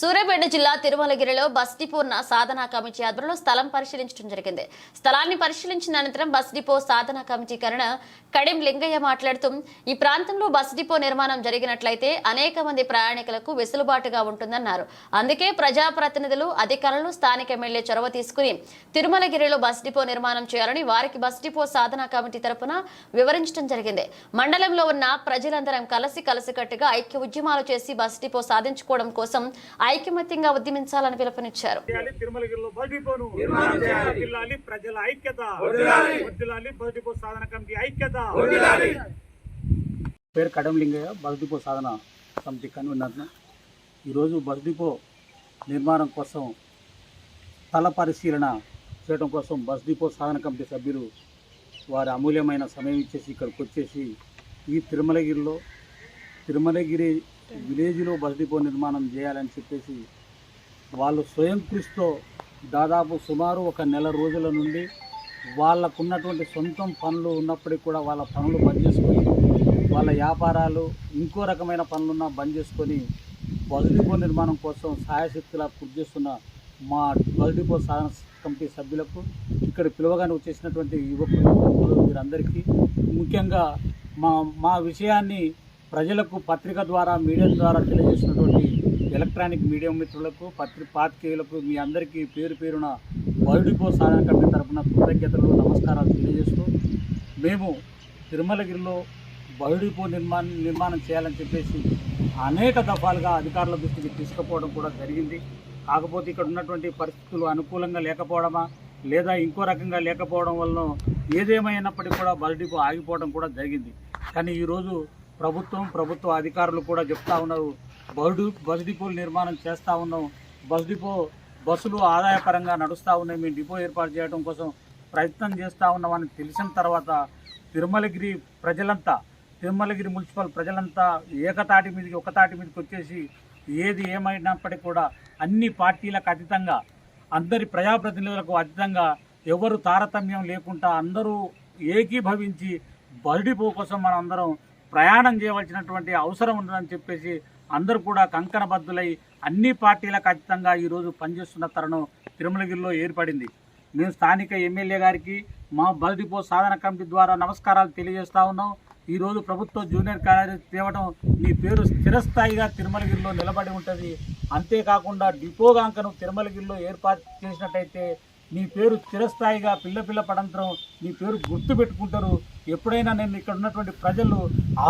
సూర్యాపేట జిల్లా తిరుమలగిరిలో బస్ డిపోన్న సాధనా కమిటీ ఆధ్వర్యంలో స్థలం పరిశీలించడం జరిగింది. స్థలాన్ని పరిశీలించిన అనంతరం బస్ డిపో సాధనా కమిటీ కరణ కడిం లింగయ్య మాట్లాడుతూ ఈ ప్రాంతంలో బస్ డిపో నిర్మాణం జరిగినట్లయితే అనేక మంది ప్రయాణికులకు వెసులుబాటుగా ఉంటుందన్నారు. అందుకే ప్రజాప్రతినిధులు అధికారులు స్థానిక ఎమ్మెల్యే చొరవ తీసుకుని తిరుమలగిరిలో బస్ డిపో నిర్మాణం చేయాలని వారికి బస్ డిపో సాధనా కమిటీ తరపున వివరించడం జరిగింది. మండలంలో ఉన్న ప్రజలందరం కలిసి కలిసికట్టుగా ఐక్య ఉద్యమాలు చేసి బస్ డిపో సాధించుకోవడం కోసం ఐకమత్యంగా ఉద్యమించాలని పిలుపునిచ్చారు. చేయాలి తిరుమలగిరిలో బస్ డిపోను వర్ధిల్లాలి ప్రజల ఐక్యత. వర్ధిల్లాలి బస్ డిపో సాధన కమిటీ ఐక్యత. పేరు కడం లింగయ్య బస్ డిపో సాధన సమితి కన్వీనర్ను. ఈరోజు బస్ డిపో నిర్మాణం కోసం స్థల పరిశీలన చేయడం కోసం బస్ డిపో సాధన కమిటీ సభ్యులు వారి అమూల్యమైన సమయం ఇచ్చేసి ఇక్కడికి వచ్చేసి ఈ తిరుమలగిరిలో తిరుమలగిరి విలేజ్లో బస్ డిపో నిర్మాణం చేయాలని చెప్పేసి వాళ్ళు స్వయం కృషితో దాదాపు సుమారు ఒక నెల రోజుల నుండి వాళ్ళకున్నటువంటి సొంతం పనులు ఉన్నప్పటికీ కూడా వాళ్ళ పనులు బంద్ చేసుకొని వాళ్ళ వ్యాపారాలు ఇంకో రకమైన పనులున్నా బంద్ చేసుకొని బస్ డిపో నిర్మాణం కోసం సహాయశక్తిలా కృషి చేస్తున్న మా బస్ డిపో సాధన కమిటీ సభ్యులకు ఇక్కడ పిలువగానే వచ్చేసినటువంటి యువకులు యువకులు వీరందరికీ ముఖ్యంగా మా మా విషయాన్ని ప్రజలకు పత్రిక ద్వారా మీడియా ద్వారా తెలియజేసినటువంటి ఎలక్ట్రానిక్ మీడియా మిత్రులకు పత్రి పాతికేయులకు మీ అందరికీ పేరు పేరున బయోడిపో సాధన కమిటీ తరపున కృతజ్ఞతలు నమస్కారాలు తెలియజేస్తూ మేము తిరుమలగిరిలో బయోడిపో నిర్మాణం నిర్మాణం చేయాలని చెప్పేసి అనేక దఫాలుగా అధికారుల దృష్టికి తీసుకుపోవడం కూడా జరిగింది. కాకపోతే ఇక్కడ ఉన్నటువంటి పరిస్థితులు అనుకూలంగా లేకపోవడమా లేదా ఇంకో రకంగా లేకపోవడం వలన ఏదేమైనప్పటికీ కూడా బయోడిపో ఆగిపోవడం కూడా జరిగింది. కానీ ఈరోజు ప్రభుత్వం ప్రభుత్వ అధికారులు కూడా చెప్తా ఉన్నారు. బస్ బస్ డిపోలు నిర్మాణం చేస్తూ ఉన్నాం. బస్ డిపో బస్సులు ఆదాయపరంగా నడుస్తూ ఉన్నాయి. మేము డిపో ఏర్పాటు చేయడం కోసం ప్రయత్నం చేస్తూ ఉన్నామని తెలిసిన తర్వాత తిరుమలగిరి ప్రజలంతా తిరుమలగిరి మున్సిపల్ ప్రజలంతా ఏకతాటి మీదకి ఒకతాటి మీదకి వచ్చేసి ఏది ఏమైనప్పటికీ కూడా అన్ని పార్టీలకు అతీతంగా అందరి ప్రజాప్రతినిధులకు అతీతంగా ఎవరు తారతమ్యం లేకుండా అందరూ ఏకీభవించి బర్డిపో కోసం మనం అందరం ప్రయాణం చేయవలసినటువంటి అవసరం ఉందని చెప్పేసి అందరూ కూడా కంకణబద్ధులై అన్ని పార్టీలకు అతీతంగా ఈరోజు పనిచేస్తున్న తరుణం తిరుమలగిరిలో ఏర్పడింది. మేము స్థానిక ఎమ్మెల్యే గారికి మా బల్డిపో సాధన కమిటీ ద్వారా నమస్కారాలు తెలియజేస్తా ఉన్నాం. ఈరోజు ప్రభుత్వ జూనియర్ కాలేజీ తేవడం మీ పేరు స్థిరస్థాయిగా తిరుమలగిరిలో నిలబడి ఉంటుంది. అంతేకాకుండా డిపోగాంకను తిరుమలగిరిలో ఏర్పాటు చేసినట్టయితే నీ పేరు చిరస్థాయిగా పిల్ల పిల్ల పడంతరం నీ పేరు గుర్తు పెట్టుకుంటారు. ఎప్పుడైనా నేను ఇక్కడ ఉన్నటువంటి ప్రజలు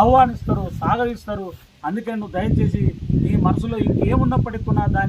ఆహ్వానిస్తారు సాగరిస్తారు అందుకని నువ్వు దయచేసి నీ మనసులో ఇంకేమున్నప్పటికీ కూడా దాన్ని